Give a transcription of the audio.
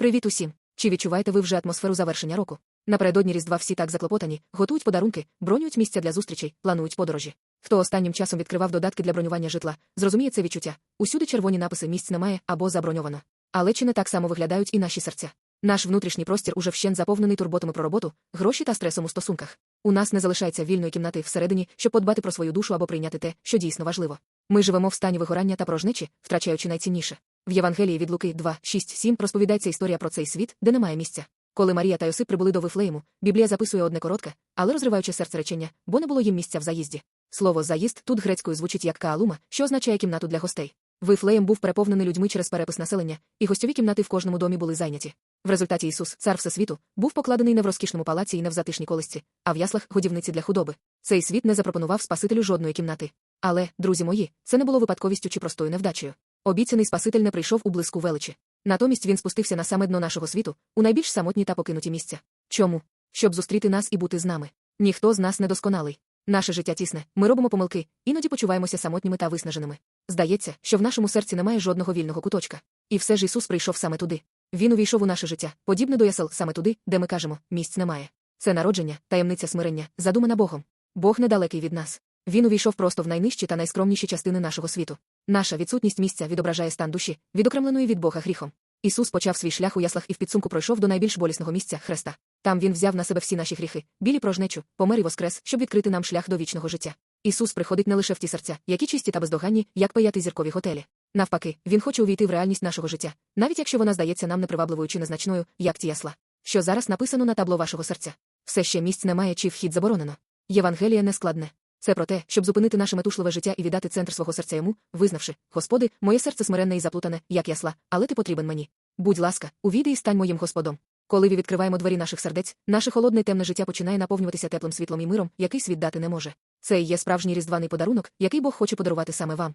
Привіт усім! Чи відчуваєте ви вже атмосферу завершення року? Напередодні Різдва всі так заклопотані, готують подарунки, бронюють місця для зустрічей, планують подорожі. Хто останнім часом відкривав додатки для бронювання житла, зрозуміє це відчуття. Усюди червоні написи місць немає або заброньовано. Але чи не так само виглядають і наші серця? Наш внутрішній простір уже вщен заповнений турботами про роботу, гроші та стресом у стосунках. У нас не залишається вільної кімнати всередині, щоб подбати про свою душу або прийняти те, що дійсно важливо. Ми живемо в стані вигорання та порожнечі, втрачаючи найцінніше. В Євангелії від Луки 2, 6, 7 розповідається історія про цей світ, де немає місця. Коли Марія та Йосип прибули до Вифлеєму, Біблія записує одне коротке, але розриваюче серце речення, бо не було їм місця в заїзді. Слово заїзд тут грецькою звучить як каалума, що означає кімнату для гостей. Вифлеєм був переповнений людьми через перепис населення, і гостьові кімнати в кожному домі були зайняті. В результаті Ісус, цар Всесвіту, був покладений не в розкішному палаці і не в затишній колисці, а в яслах годівниці для худоби. Цей світ не запропонував Спасителю жодної кімнати. Але, друзі мої, це не було випадковістю чи простою невдачею. Обіцяний Спаситель не прийшов у блиску величі. Натомість він спустився на саме дно нашого світу, у найбільш самотні та покинуті місця. Чому? Щоб зустріти нас і бути з нами. Ніхто з нас не досконалий. Наше життя тісне, ми робимо помилки, іноді почуваємося самотніми та виснаженими. Здається, що в нашому серці немає жодного вільного куточка. І все ж Ісус прийшов саме туди. Він увійшов у наше життя, подібне до ясел саме туди, де ми кажемо, місць немає. Це народження, таємниця смирення, задумана Богом. Бог недалекий від нас. Він увійшов просто в найнижчі та найскромніші частини нашого світу. Наша відсутність місця відображає стан душі, відокремленої від Бога гріхом. Ісус почав свій шлях у яслах і в підсумку пройшов до найбільш болісного місця хреста. Там він взяв на себе всі наші гріхи, білі прожнечу, помер і воскрес, щоб відкрити нам шлях до вічного життя. Ісус приходить не лише в ті серця, які чисті та бездоганні, як паяти зіркові готелі. Навпаки, він хоче увійти в реальність нашого життя, навіть якщо вона здається нам непривабливою чи незначною, як ті ясла. Що зараз написано на табло вашого серця. Все ще місць немає чи вхід заборонено. Євангеліє не складне. Це про те, щоб зупинити наше метушливе життя і віддати центр свого серця йому, визнавши, Господи, моє серце смиренне і заплутане, як ясла, але ти потрібен мені. Будь ласка, увійди і стань моїм Господом. Коли ви відкриваємо двері наших сердець, наше холодне і темне життя починає наповнюватися теплим світлом і миром, який світ дати не може. Це і є справжній різдваний подарунок, який Бог хоче подарувати саме вам.